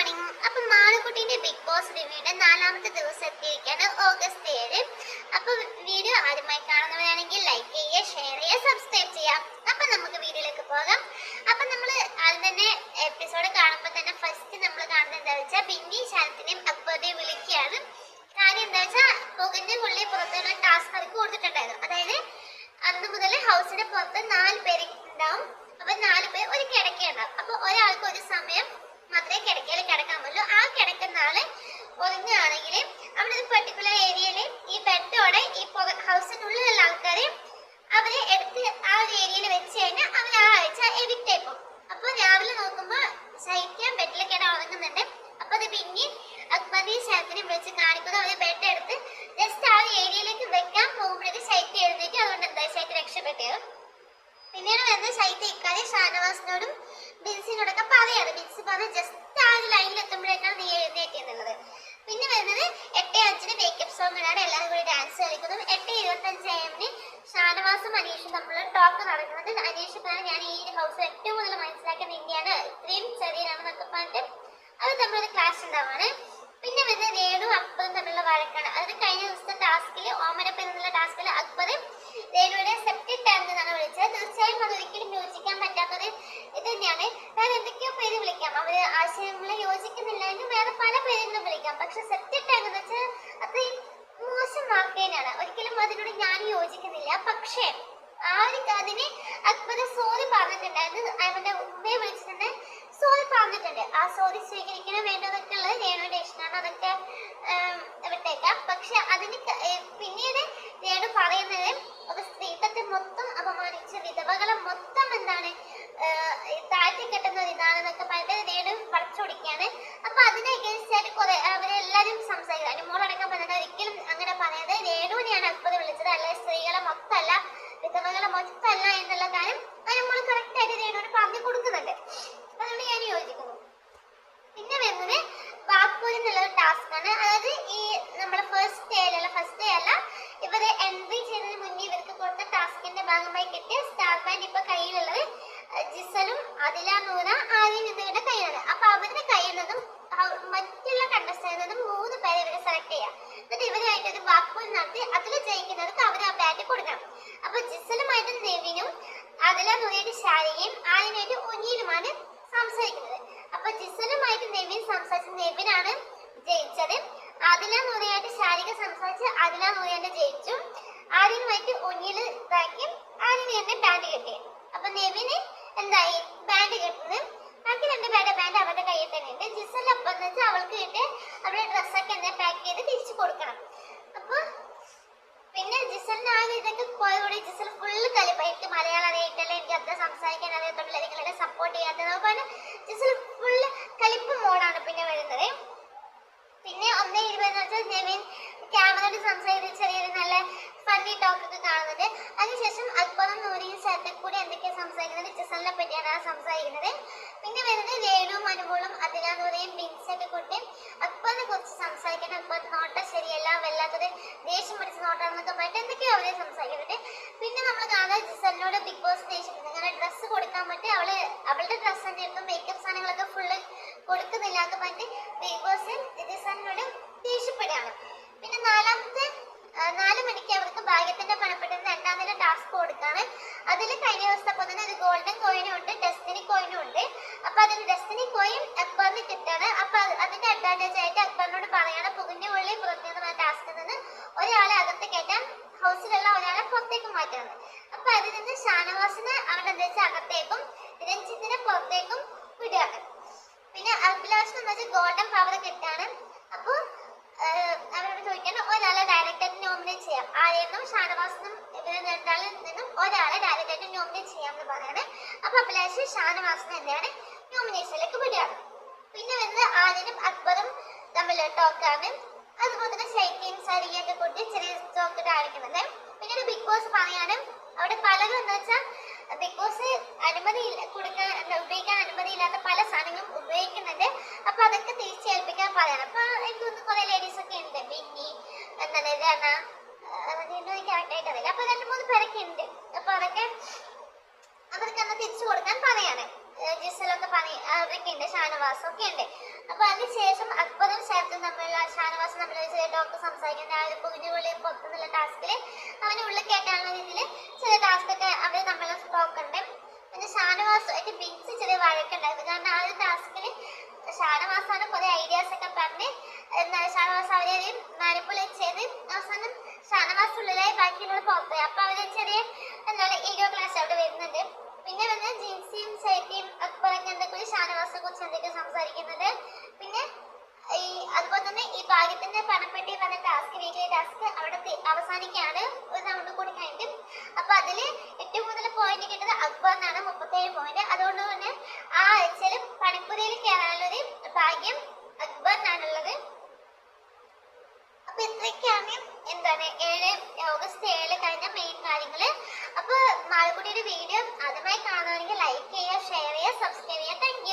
Morning അപ്പൊ മാളുകുട്ടീന്റെ big boss റിവ്യൂടെ നാലാമത്തെ ദിവസം എത്തിയിരിക്കുകയാണ് ഓഗസ്റ്റ് ഏഴ്. അപ്പൊ വീഡിയോ ആദ്യമായി കാണുന്നവരാണെങ്കിൽ ലൈക്ക് ചെയ്യുക ഷെയർ ചെയ്യുക സബ്സ്ക്രൈബ് ചെയ്യാം അപ്പൊ നമുക്ക് വീഡിയോയിലേക്ക് പോകാം. അപ്പൊ നമ്മൾ ആദ്യം തന്നെ എപ്പിസോഡ് കാണുമ്പോൾ തന്നെ ഫസ്റ്റ് നമ്മൾ കാണുന്നത് എന്താ വെച്ചാൽ ബിന്നി ശാലത്തിനെയും അക്ബറിനെയും വിളിക്കുകയാണ്. കാര്യം എന്താ വെച്ചാൽ പുകഞ്ഞ പുള്ളി പുറത്തുള്ള ടാസ്ക് അവർക്ക് കൊടുത്തിട്ടുണ്ടായിരുന്നു. അതായത് അന്ന് മുതൽ ഹൗസിന്റെ പുറത്ത് നാല് പേര് ഉണ്ടാവും. അപ്പൊ നാല് പേർ ഒരു കിടക്കയുണ്ടാവും. അപ്പൊ ഒരാൾക്ക് ഒരു സമയം മാത്രമേ കിടക്കയിൽ കിടക്കാൻ പറ്റുള്ളൂ ആ കിടക്കുന്ന ആൾ ഒതുങ്ങുകയാണെങ്കിൽ അവിടെ ഒരു പെർട്ടിക്കുലർ ഏരിയയിൽ ഈ ബെഡോടെ ഈ ഹൗസിനുള്ളിലുള്ള ആൾക്കാരെ അവരെ എടുത്ത് ആ ഒരു ഏരിയയിൽ വെച്ച് കഴിഞ്ഞാൽ അവർ ആ ആഴ്ച എവിക്റ്റ് ആയിപ്പോ അപ്പൊ രാവിലെ നോക്കുമ്പോൾ ശൈത്യം കിടന്ന് ഉറങ്ങുന്നുണ്ട് അപ്പൊ അത് പിന്നെ അക്ബറി ശൈത്യനെ വിളിച്ച് കാണിക്കുന്നു. അവർ ബെഡ് എടുത്ത് ജസ്റ്റ് ആ ഒരു ഏരിയയിലേക്ക് വെക്കാൻ പോകുമ്പോഴേക്ക് ശൈത്യം എഴുന്നേറ്റ് അതുകൊണ്ട് എന്താ ശൈത്യം രക്ഷപ്പെട്ടത്? പിന്നീട് വരുന്നത് ശൈത്യ ഇക്കാര്യം ഷാനവാസിനോടും ബിൻസിനോടൊക്കെ പറയാണ്. ബിൻസ് പറഞ്ഞ ജസ്റ്റ് ആ ഒരു ലൈനിൽ എത്തുമ്പോഴേക്കാണ് നീ എഴുന്നേറ്റിയെന്നുള്ളത് പിന്നെ വരുന്നത് എട്ട് അഞ്ചിന് മേക്കപ്പ് സോങ്ങിലാണ് എല്ലാവരും കൂടി ഡാൻസ് കളിക്കുന്നതും എട്ട് ഇരുപത്തഞ്ച് എമ്മിന് ഷാനവാസും അനീഷും തമ്മിലുള്ള ടോക്ക് നടക്കുന്നത്. അനീഷ് പറഞ്ഞ ഞാൻ ഈ ഒരു ഹൗസ് ഏറ്റവും കൂടുതൽ മനസ്സിലാക്കുന്ന ഇന്ത്യയാണ്. ഇത്രയും ചെറിയതാണെന്നൊക്കെ പറഞ്ഞിട്ട് അത് തമ്മിലൊരു ക്ലാസ് ഉണ്ടാവാണ്. പിന്നെ വരുന്നത് രേണു അക്ബറും തമ്മിലുള്ള വഴക്കാണ്. അത് കഴിഞ്ഞ ദിവസത്തെ ടാസ്കിൽ ഓമനപ്പ് എന്നുള്ള ടാസ്കിൽ അക്ബർ രേണുവിനെ സെപ്റ്റിക് ടാങ്ക് എന്നാണ് വിളിച്ചത് തീർച്ചയായും അത് ഒരിക്കലും യോജിക്കാൻ പറ്റാത്തത് ഇത് തന്നെയാണ് വേറെ എന്തൊക്കെയോ പേര് വിളിക്കാം അവർ ആശയങ്ങളെ യോജിക്കുന്നില്ല എന്ന് വേറെ പല പേരുകളും വിളിക്കാം. പക്ഷെ സെപ്റ്റിക് എന്ന് വെച്ചാൽ അത്രയും മോശം വാക്കേനാണ് ഒരിക്കലും അതിനോട് ഞാൻ യോജിക്കുന്നില്ല. പക്ഷേ ആ ഒരു അതിന് അക്ബർ സോറി പറഞ്ഞിട്ടുണ്ടായിരുന്നു അവന്റെ ഉമ്മയെ വിളിച്ചിട്ടുണ്ട്. സോറി പറഞ്ഞിട്ടുണ്ട്. ആ സോറി സ്വീകരിക്കണം വേണ്ടതൊക്കെ ഉള്ളത് രേണുവിന്റെ ഇഷ്ടമാണ്. അതൊക്കെ വിട്ടേക്കാം. പക്ഷെ അതിന് പിന്നീട് രേണു പറയുന്നത് ഒരു സ്ത്രീത്വത്തെ മൊത്തം അപമാനിച്ച് വിധവകളെ മൊത്തം എന്താണ് താഴ്ത്തി കെട്ടുന്ന ഒരു ഇതാണെന്നൊക്കെ പറഞ്ഞിട്ട് രേണു പടച്ചുപിടിക്കുകയാണ് അപ്പൊ അതിനെ അഗേൻസ്റ്റ് ആയിട്ട് കുറെ അവരെല്ലാരും സംസാരിക്കും. അനുമോളടക്കം പറഞ്ഞത് ഒരിക്കലും അങ്ങനെ പറയാതെ രേണുവിനെയാണ് അക്ബർ വിളിച്ചത്. അല്ല സ്ത്രീകളെ മൊത്തമല്ല വിധവകളെ മൊത്തമല്ല എന്നുള്ള കാര്യം അനുമോൾ കറക്റ്റ് ആയിട്ട് രേണുവിന് പറഞ്ഞു കൊടുക്കുന്നുണ്ട്. അതുകൊണ്ട് ഞാൻ യോജിക്കുന്നു. പിന്നെ വരുന്നത് വാക്പോൽ എന്നുള്ള ഒരു ടാസ്ക് ആണ്. അതായത് ഈ നമ്മുടെ ഫസ്റ്റ് ഡേ അല്ല ഫസ്റ്റ് ഡേ അല്ല ഇവർ എൻട്രി ചെയ്യുന്നതിന് മുന്നേ ഇവർക്ക് കൊടുത്ത ടാസ്കിന്റെ ഭാഗമായി കിട്ടിയ സ്റ്റാർ ബാൻഡ് ഇപ്പൊ കയ്യിലുള്ളത് അതില നൂറ ആദ്യം എന്നിവരുടെ കയ്യിലാണ്. അപ്പൊ അവരുടെ കയ്യിൽ നിന്നും മറ്റുള്ള കണ്ടസ്റ്റന്റിൽ നിന്നും മൂന്ന് പേരെ ഇവരെ സെലക്ട് ചെയ്യാം. എന്നിട്ട് ഇവരുമായിട്ട് ഒരു വാക്കുകൾ നടത്തി അതിൽ ജയിക്കുന്നവർക്ക് അവർ ആ ബാറ്റ് കൊടുക്കണം. അപ്പൊ ജിസലുമായിട്ട് നെവിനും അതില നൂറയായിട്ട് ശാരികയും ആദ്യമായിട്ട് ഒന്നിയിലുമാണ് സംസാരിക്കുന്നത്. അപ്പൊ ജിസലുമായിട്ട് നെവിൻ സംസാരിച്ച നെവിനാണ് ജയിച്ചത്. അതില നൂറയായിട്ട് ശാരിക സംസാരിച്ച് അതില നൂറയായിട്ട് ജയിച്ചു. ആര്യനുമായിട്ട് ഒന്നിൽ ഇതാക്കി. ആര്യന് തന്നെ ബാൻഡ് കിട്ടി. അപ്പൊ നെവിന് എന്തായി? ബാൻഡ് കിട്ടുന്നത് ബാക്കി രണ്ട് പേരുടെ ബാൻഡ് അവരുടെ കയ്യിൽ തന്നെ ഉണ്ട്. ജിസൽ അപ്പം എന്ന് വെച്ചാൽ അവൾക്ക് കിട്ടി അവരുടെ ഡ്രസ്സൊക്കെ എന്താ പാക്ക് ചെയ്ത് തിരിച്ചു കൊടുക്കണം. അപ്പോൾ പിന്നെ ജിസലിന് ആ ഇതൊക്കെ പോയതോടെ ജിസൽ ഫുള്ള് കളിപ്പായിട്ട് മലയാളം അറിയിട്ടല്ലേ എനിക്ക് അത്ര സംസാരിക്കാൻ അറിയത്തുള്ളൂ നിങ്ങളെ സപ്പോർട്ട് ചെയ്യാത്തത്. അതുപോലെ ജിസൽ ഫുള്ള് കളിപ്പ് മോഡാണ് പിന്നെ വരുന്നത്. പിന്നെ ഒന്നേ ഇരുപതെന്ന് വെച്ചാൽ നെവിൻ ക്യാമറയോട് സംസാരിച്ച് ചെറിയൊരു നല്ല ഫണ്ണി ടോക്ക് ഒക്കെ കാണുന്നുണ്ട് അതിനുശേഷം അക്ബറും നൂരിയും സ്ഥലത്തിൽ കൂടി എന്തൊക്കെയാ സംസാരിക്കുന്നത്? ജിസലിനെ പറ്റിയാണ് സംസാരിക്കുന്നത്. പിന്നെ വരുന്നത് രേണുവും അനുമോളും അതിലാ നൂറയും ബിൻസൊക്കെ കൂട്ടി. അക്ബറിനെ കുറിച്ച് സംസാരിക്കണം. അക്ബർ നോട്ടം ശരിയല്ല വല്ലാത്തൊരു ദേഷ്യം പിടിച്ച നോട്ടാണെന്നൊക്കെ പറഞ്ഞിട്ട് എന്തൊക്കെയോ അവരെ സംസാരിക്കുന്നുണ്ട്. പിന്നെ നമ്മൾ കാണാൻ ജിസലിനോട് ബിഗ് ബോസ് ദേഷ്യം ഇങ്ങനെ ഡ്രസ്സ് കൊടുക്കാൻ പറ്റി. അവൾ അവളുടെ ഡ്രസ്സ് തന്നെ എടുക്കും മേക്കപ്പ് സാധനങ്ങളൊക്കെ ഫുള്ള് കൊടുക്കുന്നില്ലാത്ത എന്ന് പറഞ്ഞിട്ട് ബിഗ് ബോസ് ജിസലിനോട് ദേഷ്യപ്പെടുകയാണ്. പിന്നെ നാലാമത്തെ നാല് മണിക്ക് അവർക്ക് ഭാഗ്യത്തിന്റെ പണപ്പെട്ടത് രണ്ടാം നില ടാസ്ക് കൊടുക്കാണ്. അതിൽ കഴിഞ്ഞ ദിവസത്തെ പോലെ തന്നെ ഒരു ഗോൾഡൻ കോയിനും ഉണ്ട് ഡെസ്റ്റിനി കോയിനും ഉണ്ട്. അപ്പൊ അതിൽ ഡെസ്റ്റിനി കോയിൻ അക്ബറിന് കിട്ടാണ്. അപ്പൊ അത് അതിന്റെ അഡ്വാന്റേജ് ആയിട്ട് അക്ബറിനോട് പറയാണ് പുകിന്റെ ഉള്ളിൽ പുറത്തുനിന്ന് ടാസ്കിൽ നിന്ന് ഒരാളെ അകത്ത് കയറ്റാൻ ഹൗസിലുള്ള ഒരാളെ പുറത്തേക്ക് മാറ്റാണ്. അപ്പൊ അതിൽ നിന്ന് ഷാനവാസിനെ അവിടെ എന്താ വെച്ചാൽ അകത്തേക്കും രഞ്ജിത്തിനെ പുറത്തേക്കും വിടുകയാണ്. പിന്നെ അഭിലാഷിന് എന്ന് വെച്ചാൽ ഗോൾഡൻ പവർ കിട്ടാണ്. അപ്പൊ ആഹ് അവരോട് ചോദിക്കണം ഒരാളെ നോമിനേറ്റ് ചെയ്യാം. ആരെയും ഷാനവാസിനും ഇവരെ രണ്ടാളിൽ നിന്നും ഒരാളെ ഡയറക്റ്റായിട്ട് നോമിനേറ്റ് ചെയ്യാമെന്ന് പറയാണ് അപ്പൊ അഭിലാഷ് ഷാനവാസിനെ എന്താണ് നോമിനേഷനിലേക്ക് വിടുകയാണ് പിന്നെ വരുന്നത് ആര്യനും അക്ബറും തമ്മിൽ ടോക്കാണ് അതുപോലെ തന്നെ ശൈത്യയും സരിയൊക്കെ കൂട്ടി ചെറിയ ടോക്ക് പിന്നെ പിന്നീട് ബിഗ് ബോസ് പറയാണ് അവിടെ പലരും എന്താ വെച്ചാൽ ബിഗ് ബോസ് അനുമതി കൊടുക്കാൻ ഉപയോഗിക്കാൻ അനുമതിയില്ലാത്ത പല സാധനങ്ങളും ഉപയോഗിക്കുന്നുണ്ട്. അപ്പൊ അതൊക്കെ തിരിച്ചേൽപ്പിക്കാൻ പറയണം അപ്പൊ എനിക്ക് തോന്നുന്നു കുറെ ലേഡീസ് എന്താണ് കറക്റ്റായിട്ട് അപ്പൊ രണ്ട് മൂന്ന് പേരൊക്കെ ഉണ്ട്. അപ്പൊ അതൊക്കെ അവർക്ക് അന്ന് തിരിച്ചു കൊടുക്കാൻ പറയാണ് ജിസലൊക്കെ പണി അവരൊക്കെ ഉണ്ട് ഷാനവാസ് ഒക്കെ ഉണ്ട്. അപ്പൊ അതിനുശേഷം അക്ബറും ഷാരത്തും തമ്മിലുള്ള ഷാനവാസ് തമ്മിലുള്ള ഡോക്ടർ സംസാരിക്കുന്ന ആ ഒരു കുഞ്ഞുള്ളിൽ പുറത്തുനിന്നുള്ള ടാസ്കിൽ അവന് ഉള്ളിൽ കേട്ടാനുള്ള രീതിയിൽ ചെറിയ ടാസ്ക് ഒക്കെ അവർ തമ്മിലുള്ള ടോക്ക് ഉണ്ട്. പിന്നെ ബിൻസ് ചെറിയ വഴക്കുണ്ടായിരുന്നു. കാരണം ആ ഒരു ടാസ്കിൽ ഷാനവാസാണ് കുറെ ഐഡിയാസ് ഒക്കെ പറഞ്ഞ് എന്താ ഷാനവാസ് അവരെ മാനിപ്പുലേറ്റ് ചെയ്ത് അവസാനം ഷാനവാസ് ഉള്ളിലായി ബാക്കിയുള്ള പുറത്തായി. അപ്പൊ അവർ ചെറിയ എന്താണ് ഈഗോ ക്ലാസ് അവിടെ വരുന്നുണ്ട്. പിന്നെ വന്ന് ജിൻസിയും സൈറ്റിയും പറഞ്ഞ് എന്തൊക്കെ ഷാനവാസിനെ കുറിച്ച് എന്തൊക്കെ സംസാരിക്കുന്നുണ്ട് പിന്നെ ഈ അതുപോലെ തന്നെ ഈ ഭാഗ്യത്തിന്റെ പണപ്പെട്ടി പറഞ്ഞ ടാസ്ക് വീക്കിലെ ടാസ്ക് അവിടെ അവസാനിക്കാണ് ഒരു റൗണ്ട് കൂടി കഴിഞ്ഞിട്ട്. അപ്പൊ അതിൽ ഏറ്റവും കൂടുതൽ പോയിന്റ് കിട്ടുന്നത് അക്ബറിനാണ് മുപ്പത്തേഴ് പോയിന്റ് അതുകൊണ്ട് തന്നെ ആ ആഴ്ചയിൽ പണിപ്പുരയിൽ കയറാനുള്ളൊരു ഭാഗ്യം അക്ബറിനാണുള്ളത്. അപ്പൊ ഇത്രയൊക്കെയാണ് എന്താണ് ഏഴ് ഓഗസ്റ്റ് ഏഴ് കഴിഞ്ഞ മെയിൻ കാര്യങ്ങൾ. അപ്പൊ മാളക്കുട്ടിയുടെ വീഡിയോ ആദ്യമായി കാണുകയാണെങ്കിൽ ലൈക്ക് ചെയ്യുക ഷെയർ ചെയ്യുക സബ്സ്ക്രൈബ് ചെയ്യുക. താങ്ക്